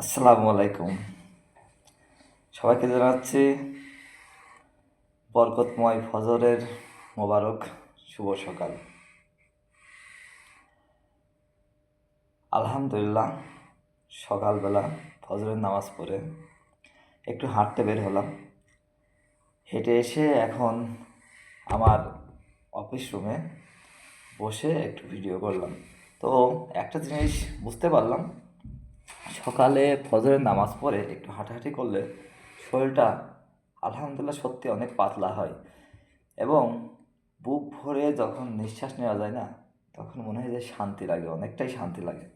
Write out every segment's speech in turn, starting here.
আসসালামু আলাইকুম। সবাইকে জানাচ্ছি বরকতময় ফজরের মোবারক, শুভ সকাল। আলহামদুলিল্লাহ, সকালবেলা ফজরের নামাজ পড়ে একটু হাঁটতে বের হলাম। হেঁটে এসে এখন আমার অফিস রুমে বসে একটু ভিডিও করলাম। তো একটা জিনিস বুঝতে পারলাম সকালে ফজরের নামাজ পড়ে একটু হাঁটাহাঁটি করলে শরীরটা আলহামদুলিল্লাহ সত্যি অনেক পাতলা হয়। এবং বুক ভরে যখন নিঃশ্বাস নেওয়া যায় না, তখন মনে হয় যে শান্তি লাগে, অনেকটাই শান্তি লাগে।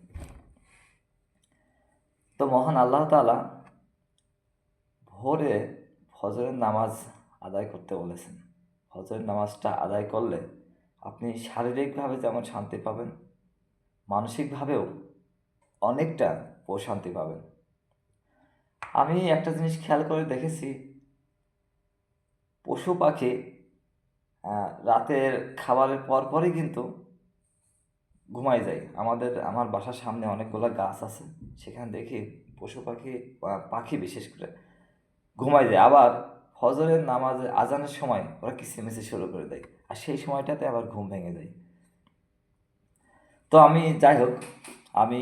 তো মহান আল্লাহ তাআলা ভোরে ফজরের নামাজ আদায় করতে বলেছেন। ফজরের নামাজটা আদায় করলে আপনি শারীরিকভাবে যেমন শান্তি পাবেন, মানসিকভাবেও অনেকটা প্রশান্তি পাবেন। আমি একটা জিনিস খেয়াল করে দেখেছি, পশু পাখি রাতের খাবারের পর পরই কিন্তু ঘুমায় যায়। আমাদের, আমার বাসার সামনে অনেকগুলো গাছ আছে, সেখানে দেখি পশু পাখি পাখি বিশেষ করে ঘুমায় যায়। আবার ফজরের নামাজে, আজানের সময় ওরা কিচিমিচি শুরু করে দেয়, আর সেই সময়টাতে আবার ঘুম ভেঙে যায়। তো আমি, যাই হোক, আমি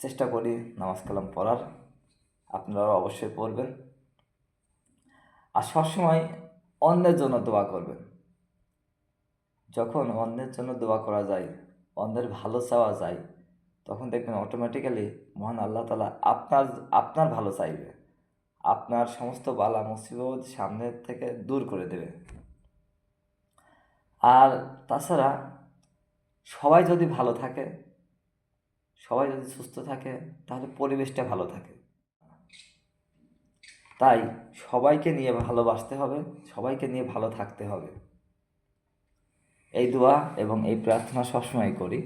চেষ্টা করি নামাজ কালাম পড়ার। আপনারা অবশ্যই পড়বেন। আর সবসময় অন্যের জন্য দোয়া করবেন। যখন অন্যের জন্য দোয়া করা যায়, অন্যের ভালো চাওয়া যায়, তখন দেখবেন অটোমেটিক্যালি মহান আল্লাহ তালা আপনার আপনার ভালো চাইবে। আপনার সমস্ত বালা মুসিবত সামনের থেকে দূর করে দেবে। আর তাছাড়া সবাই যদি ভালো থাকে সবাই যদি সুস্থ থাকে, তাহলে পরিবেশটা ভালো থাকে। তাই সবাইকে নিয়ে ভালোবাসতে হবে, সবাইকে নিয়ে ভালো থাকতে হবে। এই দোয়া এবং এই প্রার্থনা সবসময় করি।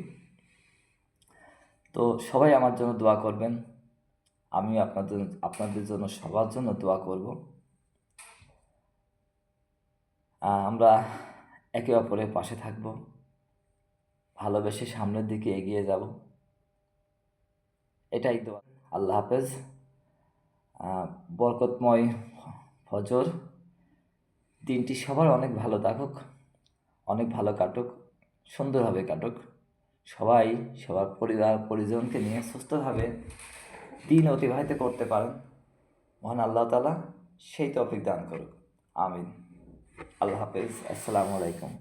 তো সবাই আমার জন্য দোয়া করবেন। আমি আপনাদের আপনাদের জন্য, সবার জন্য দোয়া করব। আমরা একে অপরের পাশে থাকব। ভালোবেসে সামনের দিকে এগিয়ে যাব। এটাই দোয়া। আল্লাহ হাফেজ। বরকতময় ফজর। দিনটি সবার অনেক ভালো থাকুক, অনেক ভালো কাটুক, সুন্দরভাবে কাটুক। সবাই, সবার পরিবার, পরিজনকে নিয়ে সুস্থভাবে দিন অতিবাহিত করতে পারেন। মহান আল্লাহ তালা সেই তফিক দান করুক। আমিন। আল্লাহ হাফেজ। আসসালামু আলাইকুম।